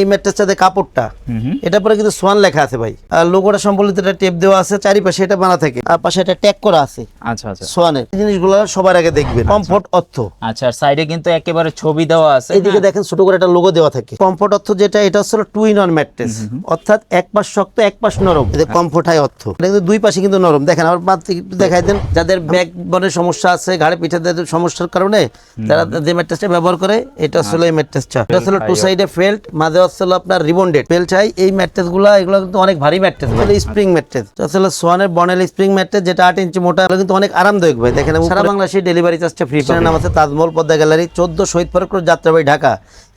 এই ম্যাট্রেসটাতে কাপড়টা। হুম হুম। এটা পরে কিন্তু সোয়ান লেখা আছে ভাই। লোগোটা সম্বলিত একটা টেপ দেওয়া আছে চারিপাশে এটা বানা থাকে। আর পাশে একটা ট্যাগ করা আছে। আচ্ছা আচ্ছা। সোয়ানের। জিনিসগুলো সবার আগে দেখবেন। কমফোর্ট অর্থ। আচ্ছা আর সাইডে কিন্তু একেবারে ছবি দেওয়া আছে এইদিকে হ্যাঁ। দেখেন ছোট করে একটা লোগো দেওয়া থাকে। কমফোর্ট অর্থ যেটা এটা হচ্ছে টু ইন ওয়ান ম্যাট্রেস। অর্থাৎ এক পাশ শক্ত এক পাশ নরম। এতে কমফোর্ট হাই অর্থ। এটা কিন্তু দুই পাশে কিন্তু নরম। দেখেন আমার মাত্র দেখাই দেন যাদের ব্যাক বনের সমস্যা আছে ঘাড়ে পিঠাতে সমস্যার কারণে তারা যে ম্যাট্রেসটা ব্যবহার করে এটা হচ্ছে এই ম্যাট্রেসটা। এটা হচ্ছে টু সাইডে ফেল্ট মাঝে হচ্ছে আপনার রিবন্ডেড ফেল্ট চাই এই ম্যাট্রেসগুলো এগুলো কিন্তু অনেক ভারী ম্যাট্রেস স্প্রিং ম্যাট্রেস আসলে সোয়ানের বনেল স্প্রিং ম্যাট্রেস যেটা আট ইঞ্চি মোটা কিন্তু অনেক আরামদায়ক ভাই। দেখেন সারা বাংলাদেশে ডেলিভারি চার্জটা ফ্রি নাম আছে তাজমহল পদ্মা গ্যালারি চোদ্দ শহীদ ফরক রোড, যাত্রাবাড়ি ঢাকা।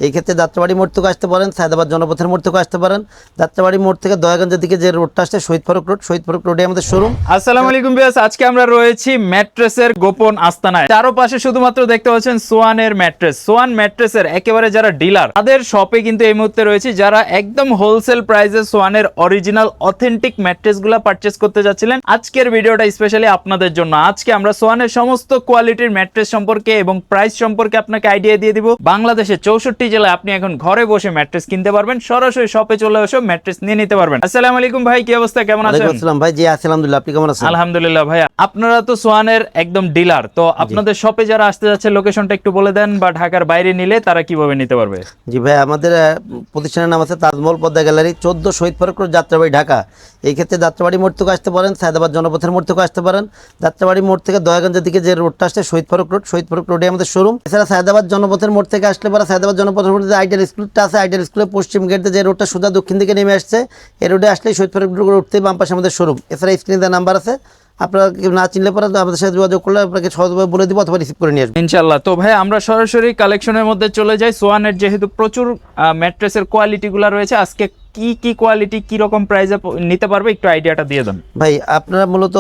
এই ক্ষেত্রে যাত্রাবাড়ি মোড় থেকে আসতে পারেন সায়দাবাদ জনপথের মোড় থেকে আসতে পারেন। যাত্রাবাড়ি মোড় থেকে দয়াগঞ্জের দিকে যে রোডটা আসছে শহীদ ফরক রোড শহীদ ফরক রোডে আমাদের শোরুম আসসালামু আলাইকুম বিয়াস আজকে আমরা রয়েছি ম্যাট্রেসের গোপন আস্তানায়। চারপাশে শুধুমাত্র দেখতে পাচ্ছেন সোয়ানের ম্যাট্রেস সোয়ান ম্যাট্রেসের একেবারে যারা ডিলার তাদের শপে কিন্তু এই মুহূর্তে রয়েছে যারা একদম হোলসেল প্রাইসে সোয়ানের অরিজিনাল অথেন্টিক ম্যাট্রেসগুলো পারচেস করতে যাচ্ছিলেন। আজকের ভিডিওটা স্পেশালি আপনাদের জন্য। আজকে আমরা সোয়ানের সমস্ত কোয়ালিটির ম্যাট্রেস সম্পর্কে এবং প্রাইস সম্পর্কে আপনাকে আইডিয়া দিয়ে দিব। বাংলাদেশের চৌষট্টি জেলায় আপনি এখন ঘরে বসে ম্যাট্রেস কিনতে পারবেন। সরাসরি শপে চলে এসে ম্যাট্রেস নিয়ে নিতে পারবেন। আসসালামু আলাইকুম ভাই কি অবস্থা? কেমন আছেন? আসসালাম ভাই জি আলহামদুলিল্লাহ আপনি কেমন আছেন? আলহামদুলিল্লাহ ভাইয়া। আপনারা তো সোয়ানের একদম ডিলার তো আপনাদের শপে যারা আসতে যাচ্ছে লোকেশনটা একটু বলে দেন বা ঢাকার বাইরে নিলে তারা কীভাবে নিতে পারবে? জি ভাই আমাদের প্রতিষ্ঠানের নাম আছে তাজমহল পদ্মা গ্যালারি। চোদ্দ শহীদ ফরক রোড, যাত্রাবাড়ি ঢাকা। এই ক্ষেত্রে যাত্রাবাড়ি মোড় থেকে আসতে পারেন সায়দাবাদ জনপথের মোড় থেকে আসতে পারেন। যাত্রাবাড়ি মোড় থেকে দয়াগঞ্জের দিকে যে রোডটা আসছে শহীদ ফরক রোড শহীদ ফরক রোডে আমাদের শোরুম এছাড়া সায়দাবাদ জনপথের মোড় থেকে আসলে পরে সায়দাবাদ জনপথের মোড়ে যে আইডিয়াল স্কুলটা আছে আইডিয়াল স্কুলের পশ্চিম গেটে যে রোডটা সোজা দক্ষিণ দিকে নেমে আসছে এই রোডে আসলে শহীদ ফরক রোড উঠতে বাম পাশে আমাদের শোরুম এছাড়া স্ক্রিনে নাম্বার আছে আপনারা না চিনলে পরে আমাদের সাথে যোগাযোগ করলে আপনাকে সহজভাবে বলে দিব অথবা রিসিভ করে নিয়ে আসবেন। ইনশাল্লাহ তো ভাই, আমরা সরাসরি কালেকশনের মধ্যে চলে যাই। সোয়ানের যেহেতু প্রচুর ম্যাট্রেসের কোয়ালিটিগুলো রয়েছে, আজকে কি কি কোয়ালিটি কি রকম প্রাইসে নিতে পারবে একটু আইডিয়াটা দিয়ে দেন। ভাই আপনারা মূলত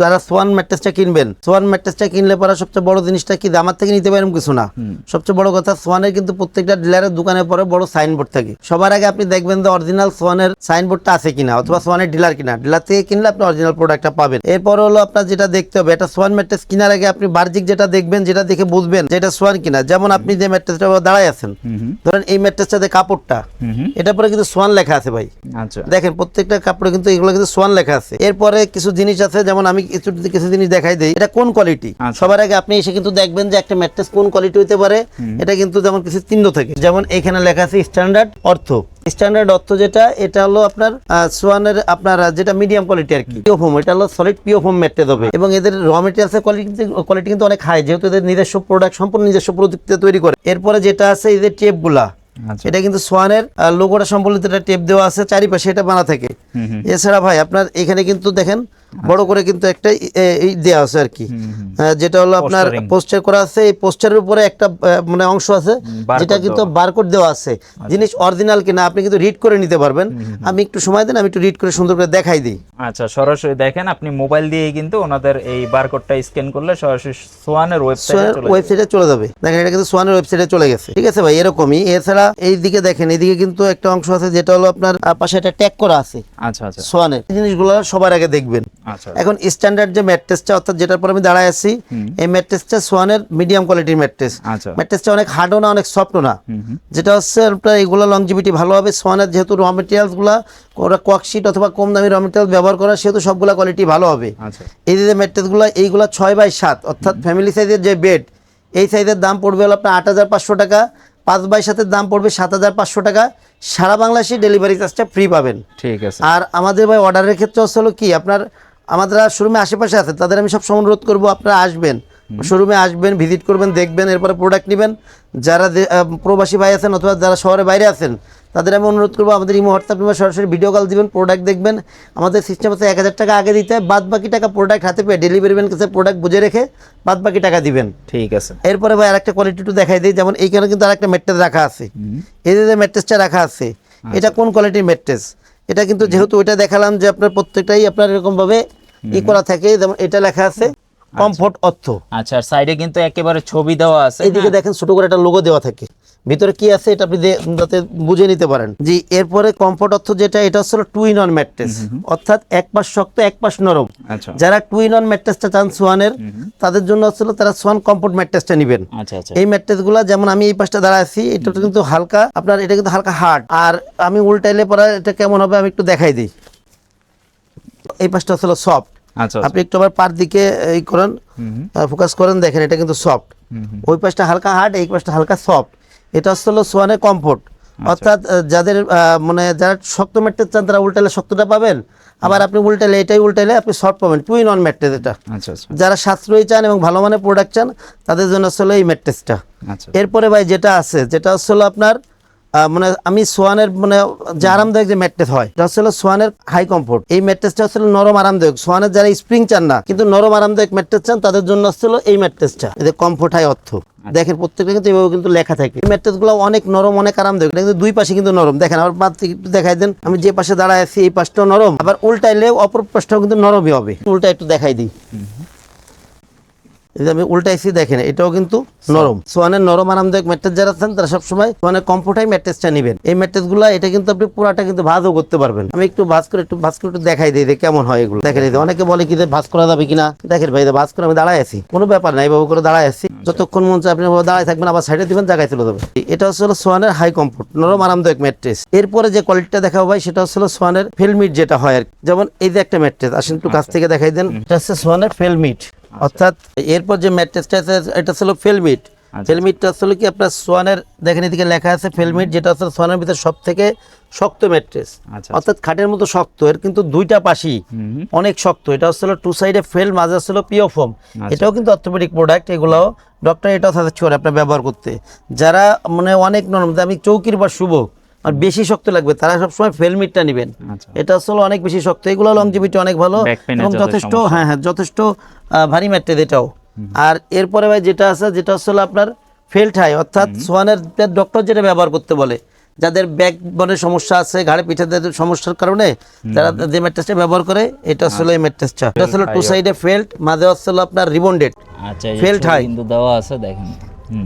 যারা সোয়ান ম্যাট্রেসটা কিনবেন সোয়ান ম্যাট্রেসটা কিনলে পরে সবচেয়ে বড় জিনিসটা কি? আমার থেকে নিতে পারেন কিছু না। সবচেয়ে বড় কথা সোয়ানের কিন্তু প্রত্যেকটা ডিলারের দোকানে পরে বড় সাইনবোর্ড থাকে। সবার আগে আপনি দেখবেন যে অরিজিনাল সোয়ানের সাইনবোর্ডটা আছে কিনা অথবা সোয়ানের ডিলার কিনা। ডিলার থেকে কিনলে আপনি অরিজিনাল প্রোডাক্টটা পাবেন। এরপর হলো আপনার যেটা দেখতে হবে এটা সোয়ান ম্যাট্রেস কেনার আগে আপনি বাহ্যিক যেটা দেখবেন যেটা দেখে বুঝবেন যেটা সোয়ান কিনা। যেমন আপনি যে ম্যাট্রেসটা দাঁড়ায় আছেন ধরেন এই ম্যাট্রেসটাতে কাপড়টা এটা পরে কিন্তু সোয়ান লেখা আছে ভাই। আচ্ছা। দেখেন প্রত্যেকটা কাপড়ে কিন্তু এগুলো কিন্তু সোয়ান লেখা আছে। এরপরে কিছু জিনিস আছে যেমন আমি কিছু কিছু জিনিস দেখাই দিই। এটা কোন কোয়ালিটি আচ্ছা। সবার আগে আপনি এসে কিন্তু দেখবেন যে একটা ম্যাট্রেস কোন কোয়ালিটি হতে পারে। এটা কিন্তু যেমন কিছু চিহ্ন থাকে। যেমন এখানে লেখা আছে স্ট্যান্ডার্ড অর্থ। স্ট্যান্ডার্ড অর্থ যেটা এটা হলো আপনার সোয়ানের আপনার যেটা মিডিয়াম কোয়ালিটি আর কি। পিও ফোম এটা হলো সলিড পিও ফোম ম্যাট্রেস হবে। এবং এদের র মেটেরিয়ালসের কোয়ালিটি কোয়ালিটি কিন্তু অনেক হাই যেহেতু এদের নিজস্ব প্রোডাক্ট সম্পূর্ণ নিজস্ব প্রযুক্তিতে তৈরি করে। এরপরে যেটা আছে এদের টেপগুলা এটা কিন্তু সোয়ানের লোগোটা সম্বলিত একটা টেপ দেওয়া আছে চারিপাশে এটা বানা থাকে। এছাড়া ভাই আপনার এখানে কিন্তু দেখেন বড় করে কিন্তু একটা এই দেওয়া আছে আর কি। যেটা হলো আপনার পোস্টার করা আছে এই পোস্টারের উপরে একটা মানে অংশ আছে যেটা কিন্তু বারকোড দেওয়া আছে। জিনিস অরিজিনাল কিনা আপনি কিন্তু রিড করে নিতে পারবেন। আমি একটু সময় দেন আমি একটু রিড করে সুন্দর করে দেখাই দিই। আচ্ছা সরাসরি দেখেন আপনি মোবাইল দিয়ে কিন্তু ওনাদের এই বারকোডটা স্ক্যান করলে সরাসরি সোয়ানের ওয়েবসাইটে চলে যাবে। ওয়েবসাইটে চলে যাবে। দেখেন এটা কিন্তু সোয়ানের ওয়েবসাইটে চলে গেছে। ঠিক আছে ভাই এরকমই। এছাড়া এই দিকে দেখেন এইদিকে কিন্তু একটা অংশ আছে যেটা হলো আপনার পাশে একটা ট্যাগ করা আছে। আচ্ছা আচ্ছা। সোয়ানের এই জিনিসগুলো সবার আগে দেখবেন। আচ্ছা। এখন স্ট্যান্ডার্ড যে ম্যাট্রেসটা অর্থাৎ যেটার পর আমি দাঁড়ায় আছি এই ম্যাট্রেসটা সোয়ানের মিডিয়াম কোয়ালিটির ম্যাট্রেস আচ্ছা। ম্যাট্রেসটা অনেক হার্ডও না অনেক সফটও না। যেটা হচ্ছে আপনার এগুলো লংজিভিটি ভালো হবে। সোয়ানের যেহেতু র মেটেরিয়ালসগুলো ওরা কোয়াকশিট অথবা কম দামি র মেটেরিয়াল ব্যবহার করা সেহেতু সবগুলা কোয়ালিটি ভালো হবে। আচ্ছা। এই যে ম্যাট্রেসগুলো এইগুলো ছয় বাই সাত অর্থাৎ ফ্যামিলি সাইজের যে বেড এই সাইজের দাম পড়বে হলো আপনার আট হাজার পাঁচশো টাকা। পাঁচ বাই সাতের দাম পড়বে সাত হাজার পাঁচশো টাকা। সারা বাংলাদেশে ডেলিভারি চার্জটা ফ্রি পাবেন। ঠিক আছে। আর আমাদের ভাই অর্ডারের ক্ষেত্রে হলো কি আপনার আমাদের শোরুমে আশেপাশে আছে তাদের আমি সব অনুরোধ করব আপনারা আসবেন। শোরুমে আসবেন ভিজিট করবেন দেখবেন এরপরে প্রোডাক্ট নেবেন। যারা প্রবাসী ভাই আছেন অথবা যারা শহরে বাইরে আছেন তাদের আমি অনুরোধ করব আমাদের ইমো হোয়াটসঅ্যাপ নাম্বার সরাসরি ভিডিও কল দিবেন প্রোডাক্ট দেখবেন। আমাদের সিস্টেম আছে এক হাজার টাকা আগে দিতে হয় বাদ বাকি টাকা প্রোডাক্ট হাতে পেয়ে ডেলিভারি ম্যান কাছে প্রোডাক্ট বুঝে রেখে বাদ বাকি টাকা দিবেন। ঠিক আছে। এরপরে ভাই আরেকটা কোয়ালিটি একটু দেখাই দিই যেমন এইখানে কিন্তু আরেকটা ম্যাট্রেস রাখা আছে। এই যে ম্যাট্রেসটা রাখা আছে এটা কোন কোয়ালিটির ম্যাট্রেস এটা কিন্তু যেহেতু ওইটা দেখালাম যে আপনার প্রত্যেকটাই আপনার এরকমভাবে ই করা থাকে যেমন এটা লেখা আছে কমফোর্ট অর্থ। আচ্ছা আর সাইডে কিন্তু একেবারে ছবি দেওয়া আছে এইদিকে দেখেন ছোট করে একটা লোগো দেওয়া থাকে। ভিতরে কি আছে এটা আপনি যাতে বুঝে নিতে পারেন। জি এরপরে কমফোর্ট অর্থ যেটা এটা হচ্ছে টু ইন অন ম্যাট্রেস অর্থাৎ এক পাশ শক্ত এক পাশ নরম। আচ্ছা। যারা টু ইন অন ম্যাট্রেসটা চান সোয়ানের তাদের জন্য হচ্ছিল তারা সোয়ান কমফোর্ট ম্যাট্রেসটা নেবেন। আচ্ছা আচ্ছা। এই ম্যাট্রেসগুলা যেমন আমি এই পাশটা দাঁড়ায় আছি এটা কিন্তু হালকা আপনার এটা কিন্তু হালকা হার্ড আর আমি উল্টাইলে পরে এটা কেমন হবে আমি একটু দেখাই দিই। এই পাশটা হচ্ছিল সফট আচ্ছা আপনি একটু আবার পার দিকে এই করেন ফোকাস করেন দেখেন এটা কিন্তু সফট ওই পাশটা হালকা হার্ড এই পাশটা হালকা সফট এটা হলো সোয়ানের কমফোর্ট অর্থাৎ যাদের মানে যারা শক্ত ম্যাট্রেস চান তারা উল্টালে শক্তটা পাবেন। আবার আপনি উল্টালে এটাই উল্টালে আপনি সফট পাবেন। টু ইন ওয়ান ম্যাট্রেস এটা আচ্ছা আচ্ছা। যারা সাশ্রয়ী চান এবং ভালো মানের প্রোডাক্ট চান তাদের জন্য আসলে এই ম্যাট্রেসটা আচ্ছা। এরপরে ভাই যেটা আছে যেটা হলো আপনার মানে আমি সোয়ানের মানে যে আরামদায়ক যে ম্যাট্রেস হয় এটা হচ্ছে সোয়ানের হাই কমফোর্ট এই ম্যাট্রেসটা হচ্ছে নরম আরামদায়ক। সোয়ানের যারা স্প্রিং চান না কিন্তু নরম আরামদায়ক ম্যাট্রেস চান তাদের জন্য হচ্ছে এই ম্যাট্রেসটা। এদের কমফোর্ট হাই অর্থ। দেখেন প্রত্যেকটা কিন্তু এভাবে কিন্তু লেখা থাকে। এই ম্যাট্রেসগুলো অনেক নরম অনেক আরামদায়ক। এটা কিন্তু দুই পাশে কিন্তু নরম। দেখেন আবার বাদ থেকে একটু দেখাই দেন। আমি যে পাশে দাঁড়ায় আছি এই পাশটাও নরম। আবার উল্টাইলে অপর পাশটাও কিন্তু নরমই হবে। উল্টা একটু দেখাই দিই। এই যে আমি উল্টাইছি দেখেন এটাও কিন্তু নরম। সোয়ানের নরম আরামদায়ক ম্যাট্রেস যারা আছেন তারা সবসময় সোয়ানের কমফোর্টাই ম্যাট্রেসটা নেবেন। এই ম্যাট্রেসগুলো এটা কিন্তু আপনি পুরাটা কিন্তু ভাজও করতে পারবেন। আমি একটু ভাজ করে একটু ভাজ করে একটু দেখাই দিই কেমন হয় এগুলো। দেখেন এই অনেকে বলে কি ভাজ করা যাবে কিনা? দেখেন ভাই ভাজ করে আমি দাঁড়ায় আছি। কোনো ব্যাপার নাই বাবু করে দাঁড়ায় আছি। যতক্ষণ মন চায় আপনি দাঁড়ায় থাকবেন আবার সাইডে দিবেন জায়গায় চলে যাবে এটা হচ্ছে সোয়ানের হাই কমফোর্ট নরম আরামদায়ক ম্যাট্রেস। এরপরে যে কোয়ালিটিটা দেখাবো ভাই সেটা হচ্ছে সোয়ানের ফেলমিট যেটা হয় আর কি। যেমন এই যে একটা ম্যাট্রেস আসেন একটু কাছ থেকে দেখাই দেন। এটা হচ্ছে সোয়ানের ফেলমিট। অর্থাৎ এরপর যে ম্যাট্রেসটা আছে এটা ছিল ফেলমিট ফেলমিটটা আসলে কি আপনার সোয়ানের দেখেন এদিকে লেখা আছে ফেলমিট যেটা আসলে সোয়ানের ভিতরে সব থেকে শক্ত ম্যাট্রেস আচ্ছা অর্থাৎ খাটের মতো শক্ত এর কিন্তু দুইটা পাশি অনেক শক্ত। এটা হচ্ছে টু সাইডে ফেল মাঝে আসলে পিও ফোম এটাও কিন্তু অর্থোপেডিক প্রোডাক্ট এগুলো ডক্টর এটাও সাজেস্ট করে আপনার ব্যবহার করতে। যারা মানে অনেক নরম আমি চৌকির বা শুভ আর বেশি শক্ত লাগবে। তারা সবসময় ফেলমিটটা নেবেন। আচ্ছা। এটা আসলে অনেক বেশি শক্ত। এগুলো লংজিভিটি অনেক ভালো এবং যথেষ্ট হ্যাঁ হ্যাঁ যথেষ্ট ভারী ম্যাট্রেস এটাও। আর এরপরে ভাই যেটা আছে যেটা আসলে আপনার ফেল্ট হাই অর্থাৎ সোয়ানের ডক্টর যেটা ব্যবহার করতে বলে যাদের ব্যাক বনের সমস্যা আছে ঘাড়ে পিঠাদের সমস্যার কারণে তারা যে ম্যাট্রেসটা ব্যবহার করে এটা আসলে এই ম্যাট্রেসটা এটা আসলে টু সাইডে ফেল্ট মাঝে আসলে আপনার রিবন্ডেড আচ্ছা ছবি high। কিন্তু দেওয়া আছে দেখেন।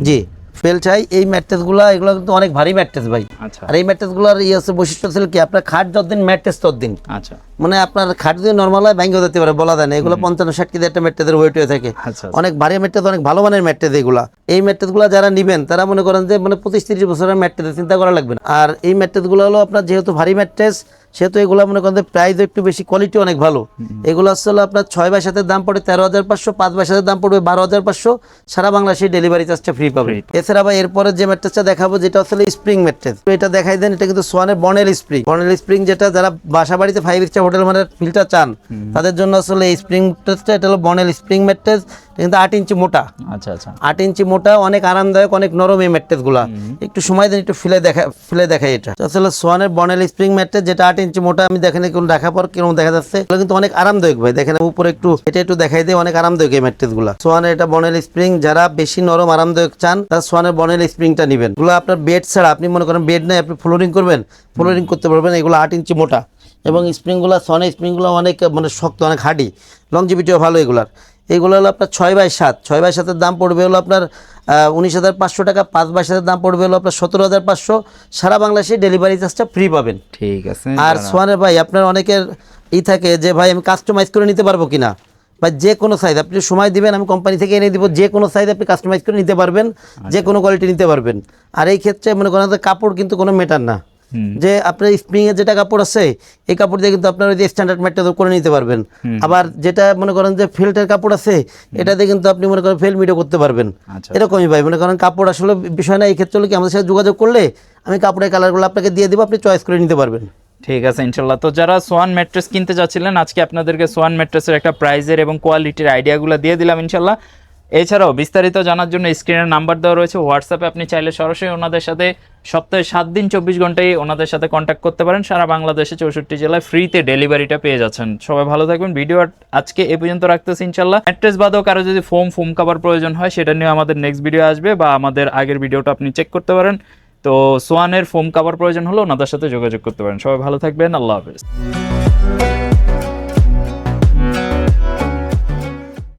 জি। ফেল্ট চাই। এই ম্যাট্রেসগুলো এগুলো কিন্তু অনেক ভারী ম্যাট্রেস ভাই। আচ্ছা। আর এই ম্যাট্রেসগুলোর ইয়ে হচ্ছে বৈশিষ্ট্য ছিল কি? আপনার খাট যতদিন ম্যাট্রেস ততদিন। আচ্ছা। মানে আপনার খাট যদি নর্মাল হয় ভেঙে যেতে পারে বলা যায় না। এগুলো পঞ্চান্ন ষাট কেজি একটা ম্যাট্রেসের ওয়েট হয়ে থাকে। আচ্ছা অনেক ভারী ম্যাট্রেস অনেক ভালো মানের ম্যাট্রেস এগুলা। এই ম্যাট্রেসগুলো যারা নেবেন তারা মনে করেন যে মানে পঁচিশ তিরিশ বছরের ম্যাট্রেস চিন্তা করা লাগবে না। আর এই ম্যাট্রেসগুলো হলো আপনার যেহেতু ভারী ম্যাট্রেস সেহেতু এগুলো মনে করেন প্রাইস একটু বেশি কোয়ালিটি অনেক ভালো। এগুলো আসলে আপনার ছয় বাই সাতের দাম পড়ে তেরো হাজার পাঁচশো পাঁচ বাই সাতের দাম পড়বে বারো হাজার পাঁচশো। সারা বাংলাদেশে ডেলিভারি চার্জটা ফ্রি পাবে এছাড়া আবার এরপরে যে ম্যাট্রেসটা দেখাবো যেটা আসলে স্প্রিং ম্যাট্রেস এটা দেখাই দেন এটা কিন্তু সোয়ানের বনেল স্প্রিং বনেল স্প্রিং যেটা যারা বাসা বাড়িতে ফাইভ স্টার হোটেল মানে ফিল্টার চান। তাদের জন্য আসলে এই স্প্রিং ম্যাট্রেসটা এটা হলো বনেল স্প্রিং ম্যাট্রেস কিন্তু আট ইঞ্চি মোটা। আচ্ছা আচ্ছা। আট ইঞ্চি মোটা অনেক আরামদায়ক অনেক নরম এই ম্যাট্রেসগুলা। একটু সময় দেন একটু ফেলে দেখা ফেলে দেখাই এটা। আসলে সোয়ানের বনেল স্প্রিং ম্যাট্রেস যেটা আট ইঞ্চি মোটা আমি দেখেন কোন দেখা পর কীরকম দেখা যাচ্ছে এগুলো কিন্তু অনেক আরামদায়ক ভাই। দেখেন উপরে একটু এটা একটু দেখাই দেয় অনেক আরামদায়ক এই ম্যাট্রেসগুলা। সোয়ানের এটা বনেল স্প্রিং যারা বেশি নরম আরামদায়ক চান তারা সোয়ানের বনেল স্প্রিংটা নেবেন। এগুলো আপনার বেড ছাড়া আপনি মনে করেন বেড নাই আপনি ফ্লোরিং করবেন ফ্লোরিং করতে পারবেন এগুলো আট ইঞ্চি মোটা। এবং স্প্রিংগুলো সনের স্প্রিংগুলো অনেক মানে শক্ত অনেক হার্ডি। লংজিভিটিও ভালো এগুলার। এগুলো হলো আপনার ছয় বাই সাত। ছয় বাই সাতের দাম পড়বে হলো আপনার উনিশ হাজার পাঁচশো টাকা পাঁচ বাই সাতের দাম পড়বে হলো আপনার সতেরো হাজার পাঁচশো। সারা বাংলাদেশে ডেলিভারি চার্জটা ফ্রি পাবেন। ঠিক আছে আর সোয়ানের ভাই আপনার অনেকের ই থাকে যে ভাই আমি কাস্টমাইজ করে নিতে পারব কিনা? বা যে কোনো সাইজ আপনি সময় দিবেন আমি কোম্পানি থেকে এনে দিব যে কোনো সাইজ আপনি কাস্টমাইজ করে নিতে পারবেন যে কোনো কোয়ালিটি নিতে পারবেন। আর এই ক্ষেত্রে মনে করেন কাপড় কিন্তু কোনো মেটার না। যে আপনার স্প্রিং এর যেটা কাপড় আছে এই কাপড় দিয়ে কিন্তু আপনার ওই যে স্ট্যান্ডার্ড ম্যাটটা করে নিতে পারবেন। আবার যেটা মনে করেন যে ফিল্টের কাপড় আছে এটাতে কিন্তু আপনি মনে করেন ফেল মিটও করতে পারবেন। আচ্ছা। এরকমই ভাই মনে করেন কাপড় আসলে বিষয় না এই ক্ষেত্রে হলো কি আমাদের সাথে যোগাযোগ করলে আমি কাপড়ের কালারগুলো আপনাকে দিয়ে দেবো আপনি চয়েস করে নিতে পারবেন। ঠিক আছে ইনশাল্লাহ। তো যারা সোয়ান ম্যাট্রেস কিনতে যাচ্ছিলেন আজকে আপনাদেরকে সোয়ান ম্যাট্রেসের একটা প্রাইজের এবং কোয়ালিটির আইডিয়াগুলো দিয়ে দিলাম ইনশাল্লাহ। এছাড়াও বিস্তারিত জানার জন্য স্ক্রিনের নাম্বার দেওয়া রয়েছে। হোয়াটসঅ্যাপে আপনি চাইলে সরাসরি ওনাদের সাথে সপ্তাহে সাত দিন, চব্বিশ ঘন্টায় ওনাদের সাথে কন্ট্যাক্ট করতে পারেন। সারা বাংলাদেশে চৌষট্টি জেলায় ফ্রিতে ডেলিভারিটা পেয়ে যাচ্ছেন। সবাই ভালো থাকবেন। ভিডিও আজকে এ পর্যন্ত রাখতেছি ইনশাল্লাহ ম্যাট্রেস বাদেও কারও যদি ফোম ফোম কাভার প্রয়োজন হয়, সেটা নিয়ে আমাদের নেক্সট ভিডিও আসবে বা আমাদের আগের ভিডিওটা আপনি চেক করতে পারেন। তো সোয়ানের ফোম কাভার প্রয়োজন হলে ওনাদের সাথে যোগাযোগ করতে পারেন। সবাই ভালো থাকবেন। আল্লাহ হাফেজ।